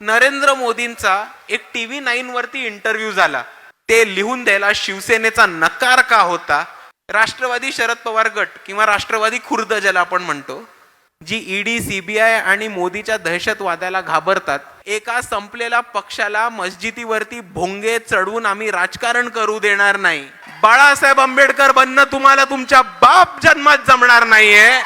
नरेंद्र मोदींचा एक T V nine वरती इंटरव्ह्यू झाला. ते लिहून द्यायला शिवसेनेचा नकार का होता? राष्ट्रवादी शरद पवार गट किंवा राष्ट्रवादी खुर्द ज्याला आपण म्हणतो जी ईडी सीबीआय आणि मोदीच्या दहशतवादाला घाबरतात एका संपलेल्या पक्षाला मस्जिदीवरती भोंगे चढवून आम्ही राजकारण करू देणार नाही. बाळासाहेब आंबेडकर बनणं तुम्हाला तुमच्या बाप जन्मात जमणार नाहीये.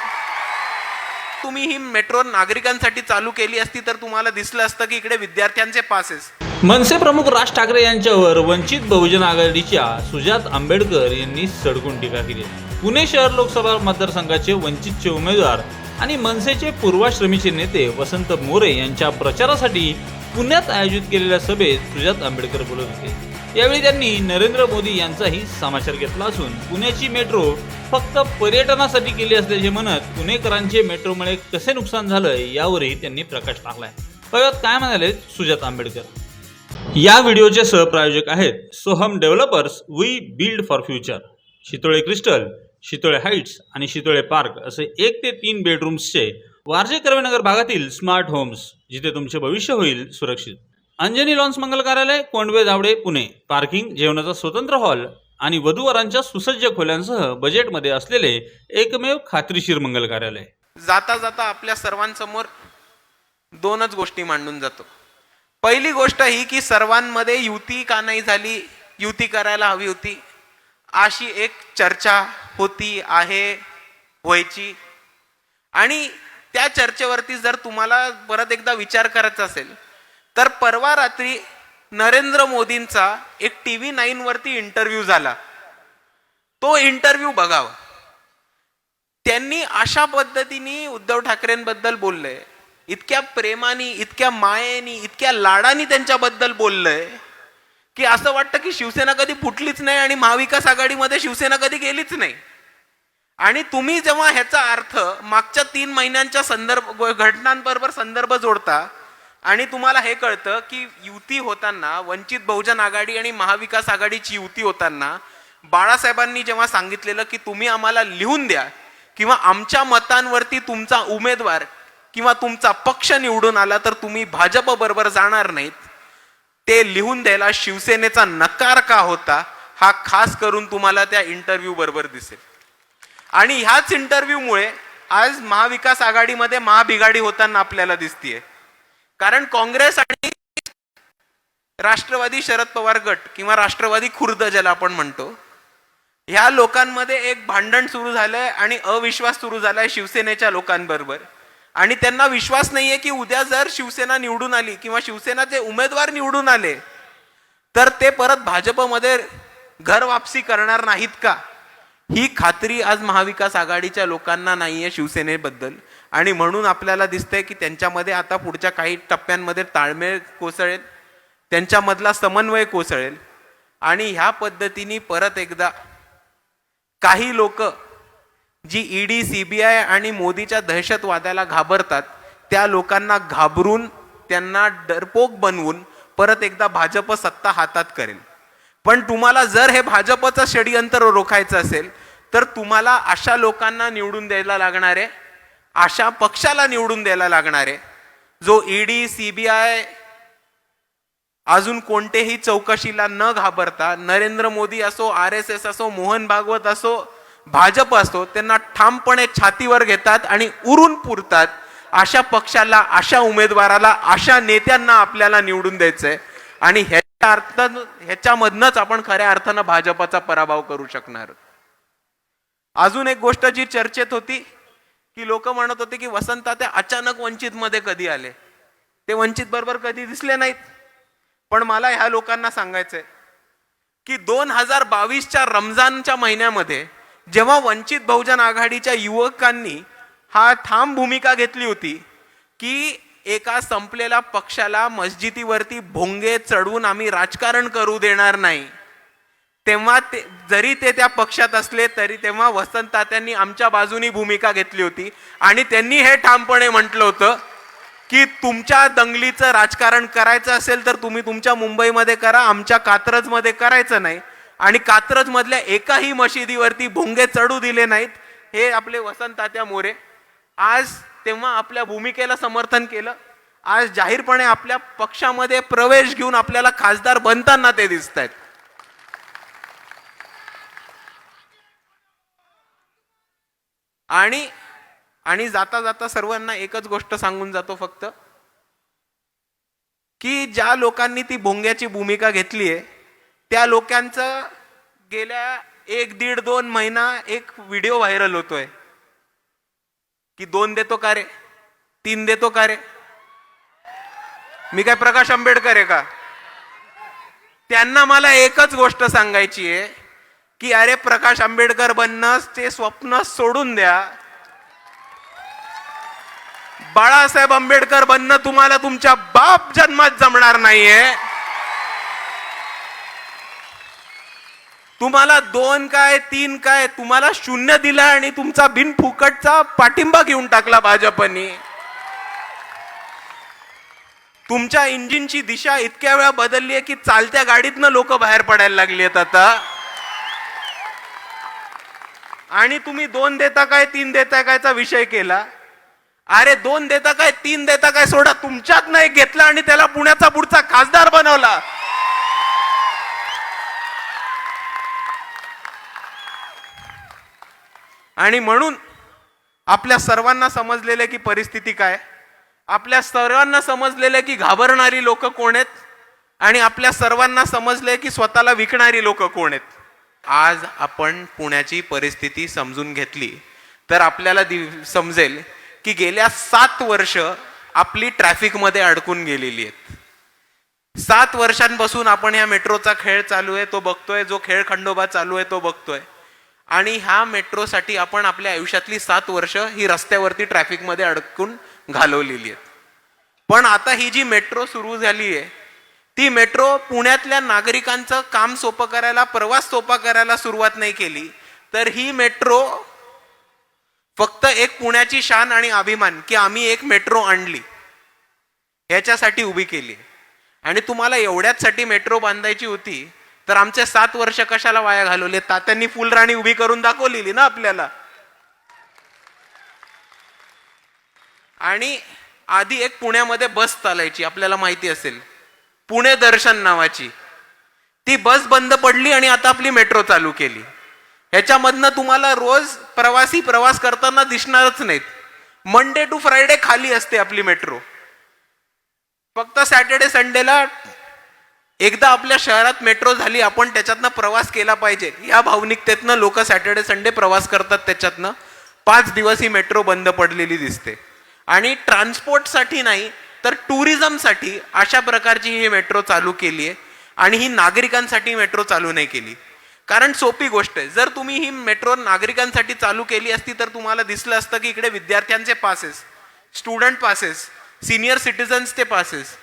तुम्ही ही मेट्रो नागरिकांसाठी चालू केली असती तर तुम्हाला दिसलं असतं की इकडे विद्यार्थ्यांचे पासेस मनसे प्रमुख राज ठाकरे यांच्यावर वंचित बहुजन आघाडीच्या सुजात आंबेडकर यांनी सडकून टीका केली. पुणे शहर लोकसभा मतदारसंघाचे वंचितचे उमेदवार आणि मनसेचे पूर्वाश्रमीचे नेते वसंत मोरे यांच्या प्रचारासाठी पुण्यात आयोजित केलेल्या सभेत सुजात आंबेडकर बोलत होते. यावेळी त्यांनी नरेंद्र मोदी यांचाही समाचार घेतला असून पुण्याची मेट्रो फक्त पर्यटनासाठी केली असल्याचे म्हणत पुणेकरांचे मेट्रोमुळे कसे नुकसान झालं यावरही त्यांनी प्रकाश टाकलाय. पाहुयात काय म्हणाले सुजात आंबेडकर. या व्हिडिओचे सहप्रायोजक आहेत Soham developers we build for future. Shitole Crystal Shitole Heights आणि शितोळे पार्क असे एक ते तीन बेडरूम्सचे वारजे कर्वेनगर भागातील स्मार्ट होम्स जिथे तुमचे भविष्य होईल सुरक्षित. अंजनी लॉन्स मंगल कार्यालय कोंडवे धावडे पुणे. पार्किंग जेवणाचा स्वतंत्र हॉल आणि वधूवरांच्या सुसज्ज खोल्यांसह बजेटमध्ये असलेले एकमेव खात्रीशीर मंगल कार्यालय. जाता जाता आपल्या सर्वांसमोर दोनच गोष्टी मांडून जातो. पहिली गोष्ट ही की सर्वांमध्ये युती का नाही झाली युती करायला हवी होती. अशी एक चर्चा होती आहे व्हायची. आणि त्या चर्चेवरती जर तुम्हाला परत एकदा विचार करायचा असेल तर परवा रात्री नरेंद्र मोदींचा एक टी व्ही नाईनवरती इंटरव्ह्यू झाला. तो इंटरव्ह्यू बघावा. त्यांनी अशा पद्धतीने उद्धव ठाकरेंबद्दल बोललंय. इतक्या प्रेमाने इतक्या मायेनी इतक्या लाडानी त्यांच्याबद्दल बोललंय. की असं वाटतं की शिवसेना कधी फुटलीच नाही आणि महाविकास आघाडीमध्ये शिवसेना कधी गेलीच नाही. आणि तुम्ही जेव्हा ह्याचा अर्थ मागच्या तीन महिन्यांच्या संदर्भ घटनांबरोबर संदर्भ जोडता आणि तुम्हाला हे कळतं की युती होताना वंचित बहुजन आघाडी आणि महाविकास आघाडीची युती होताना बाळासाहेबांनी जेव्हा सांगितलेलं की तुम्ही आम्हाला लिहून द्या किंवा आमच्या मतांवरती तुमचा उमेदवार किंवा तुमचा पक्ष निवडून आला तर तुम्ही भाजप बरोबर जाणार नाहीत ते लिहून द्यायला शिवसेनेचा नकार का होता हा खास करून तुम्हाला त्या इंटरव्ह्यू बरोबर दिसेल. आणि ह्याच इंटरव्ह्यूमुळे आज महाविकास आघाडीमध्ये महाबिघाडी होताना आपल्याला दिसतीये. कारण काँग्रेस आणि राष्ट्रवादी शरद पवार गट किंवा राष्ट्रवादी खुर्द ज्याला आपण म्हणतो ह्या लोकांमध्ये एक भांडण सुरू झालंय आणि अविश्वास सुरू झालाय शिवसेनेच्या लोकांबरोबर. आणि त्यांना विश्वास नाहीये की उद्या जर शिवसेना निवडून आली किंवा शिवसेनाचे उमेदवार निवडून आले तर ते परत भाजपमध्ये घर वापसी करणार नाहीत का? ही खात्री आज महाविकास आघाडीच्या लोकांना नाहीये शिवसेनेबद्दल. आणि म्हणून आपल्याला दिसतंय की त्यांच्यामध्ये आता पुढच्या काही टप्प्यांमध्ये ताळमेळ कोसळेल त्यांच्यामधला समन्वय कोसळेल. आणि ह्या पद्धतीने परत एकदा काही लोक जी ईडी सीबीआय आणि मोदीच्या दहशतवादाला घाबरतात त्या लोकांना घाबरून त्यांना डरपोक बनवून परत एकदा भाजप सत्ता हातात करेल. पण तुम्हाला जर हे भाजपचं षडयंत्र रोखायचं असेल तर तुम्हाला अशा लोकांना निवडून द्यायला लागणार आहे अशा पक्षाला निवडून द्यायला लागणार आहे जो ईडी सीबीआय अजून कोणतेही चौकशीला न घाबरता नरेंद्र मोदी असो आर एस एस असो मोहन भागवत असो भाजप असतो त्यांना ठामपणे छातीवर घेतात आणि उरून पुरतात. अशा पक्षाला अशा उमेदवाराला अशा नेत्यांना आपल्याला निवडून द्यायचंय. आणि ह्याच्या अर्थ ह्याच्यामधनच आपण खऱ्या अर्थानं भाजपचा पराभव करू शकणार. अजून एक गोष्ट जी चर्चेत होती की लोक म्हणत होते की वसंत ते अचानक वंचित मध्ये कधी आले? ते वंचित बरोबर कधी दिसले नाहीत. पण मला ह्या लोकांना सांगायचंय की दोन हजार बावीसच्या रमजानच्या महिन्यामध्ये जेव्हा वंचित बहुजन आघाडीच्या युवकांनी हा ठाम भूमिका घेतली होती की एका संपलेल्या पक्षाला मस्जिदीवरती भोंगे चढवून आम्ही राजकारण करू देणार नाही तेव्हा ते जरी ते त्या पक्षात असले तरी तेव्हा वसंत तात्यांनी आमच्या बाजूनी भूमिका घेतली होती. आणि त्यांनी हे ठामपणे म्हटलं होतं की तुमच्या दंगलीचं राजकारण करायचं असेल तर तुम्ही तुमच्या मुंबईमध्ये करा आमच्या कात्रजमध्ये करायचं नाही. आणि कात्रज मधल्या एकाही मशिदीवरती भोंगे चढू दिले नाहीत. हे आपले वसंत तात्या मोरे. आज तेव्हा आपल्या भूमिकेला समर्थन केलं. आज जाहीरपणे आपल्या पक्षामध्ये प्रवेश घेऊन आपल्याला खासदार बनताना ते दिसत आहेत आणि आणि जाता जाता सर्वांना एकच गोष्ट सांगून जातो फक्त की ज्या लोकांनी ती भोंग्याची भूमिका घेतली आहे त्या लोकांचं गेल्या एक दीड दोन महिना एक व्हिडिओ व्हायरल होतोय. की दोन देतो का रे? तीन देतो का रे? मी काय प्रकाश आंबेडकर आहे का? त्यांना मला एकच गोष्ट सांगायची आहे की अरे प्रकाश आंबेडकर बनणं ते स्वप्न सोडून द्या. बाळासाहेब आंबेडकर बनणं तुम्हाला तुमच्या बाप जन्मात जमणार नाहीये. तुम्हाला दोन काय तीन काय तुम्हाला शून्य दिला आणि तुमचा बिनफुकटचा पाठिंबा घेऊन टाकला भाजपनी. तुमच्या इंजिनची दिशा इतक्या वेळा बदलली आहे की चालत्या गाडीतनं लोक बाहेर पडायला लागली आहेत आता. आणि तुम्ही दोन देता काय तीन देता कायचा विषय केला? अरे दोन देता काय तीन देता काय सोडा तुमच्यात नाही घेतला आणि त्याला पुण्याचा पुढचा खासदार बनवला. आणि म्हणून आपल्या सर्वांना समजलेलं की परिस्थिती काय? आपल्या सर्वांना समजलेलं की घाबरणारी लोक कोण आहेत? आणि आपल्या सर्वांना समजलंय की स्वतःला विकणारी लोक कोण आहेत? आज आपण पुण्याची परिस्थिती समजून घेतली तर आपल्याला दि- समजेल की गेल्या सात वर्ष आपली ट्रॅफिकमध्ये अडकून गेलेली आहेत. सात वर्षांपासून आपण या मेट्रोचा खेळ चालू आहे तो बघतोय जो खेळ खंडोबा चालू आहे तो बघतोय. आणि ह्या मेट्रोसाठी आपण आपल्या आयुष्यातली सात वर्ष ही रस्त्यावरती ट्रॅफिकमध्ये अडकून घालवलेली आहेत. पण आता ही जी मेट्रो सुरू झाली आहे ती मेट्रो पुण्यातल्या नागरिकांचं काम सोपं करायला प्रवास सोपा करायला सुरुवात नाही केली तर ही मेट्रो फक्त एक पुण्याची शान आणि अभिमान की आम्ही एक मेट्रो आणली ह्याच्यासाठी उभी केली. आणि तुम्हाला एवढ्याचसाठी मेट्रो बांधायची होती तर आमचे सात वर्ष कशाला वाया घालवले? तात्यांनी फुलराणी उभी करून दाखवलेली ना आपल्याला. आणि आधी एक पुण्यामध्ये बस चालायची आपल्याला माहिती असेल. पुणे दर्शन नावाची. ती बस बंद पडली आणि आता आपली मेट्रो चालू केली. ह्याच्यामधनं तुम्हाला रोज प्रवासी प्रवास करताना दिसणारच नाहीत. मंडे टू फ्रायडे खाली असते आपली मेट्रो. फक्त सॅटर्डे संडेला एकदा आपल्या शहरात मेट्रो झाली आपण त्याच्यातनं प्रवास केला पाहिजे. या भावनिकतेतनं लोक सॅटर्डे संडे प्रवास करतात त्याच्यातनं. पाच दिवस ही मेट्रो बंद पडलेली दिसते. आणि ट्रान्सपोर्टसाठी नाही तर टुरिझमसाठी अशा प्रकारची ही मेट्रो चालू केली आहे. आणि ही नागरिकांसाठी मेट्रो चालू नाही केली. कारण सोपी गोष्ट आहे. जर तुम्ही ही मेट्रो नागरिकांसाठी चालू केली असती तर तुम्हाला दिसलं असतं की इकडे विद्यार्थ्यांचे पासेस स्टुडंट पासेस सिनियर सिटीजन्सचे पासेस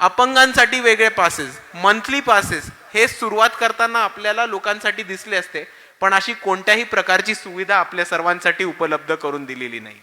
अपंगांसाठी वेगळे पासेस मंथली पासेस हे सुरुवात करताना आपल्याला लोकांसाठी दिसले असते पण अशी कोणत्याही प्रकारची सुविधा आपल्या सर्वांसाठी उपलब्ध करून दिलेली नाही.